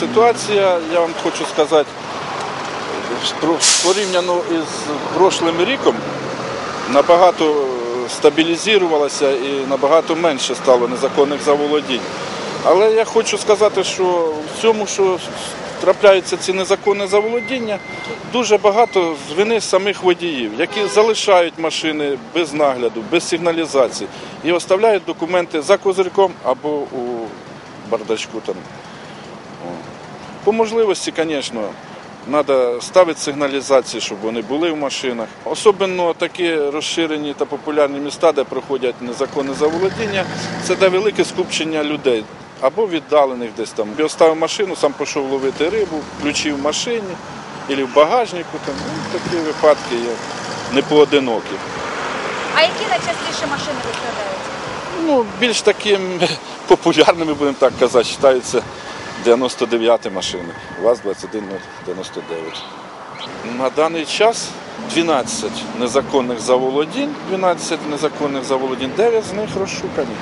ситуація, я вам хочу сказати, порівняно із прошлим роком набагато стабілізувалося і набагато менше стало незаконних заволодінь. Але я хочу сказати, що в цьому, що трапляються ці незаконні заволодіння, дуже багато вини самих водіїв, які залишають машини без нагляду, без сигналізації і оставляють документи за козирком або у бардачку. Там. По можливості, звісно, треба ставити сигналізації, щоб вони були в машинах. Особливо такі розширені та популярні міста, де проходять незаконне заволодіння, це де велике скупчення людей. Або віддалених десь там. Я оставив машину, сам пішов ловити рибу, ключі в машині або в багажнику. Там. Ну, такі випадки є непоодинокі. А які найчастіше машини викрадаються? Ну, більш таким популярними, будемо так казати, вважаються 99 машини. ВАЗ-2199. На даний час 12 незаконних заволодінь, 12 незаконних заволодінь, 9 з них розшукані.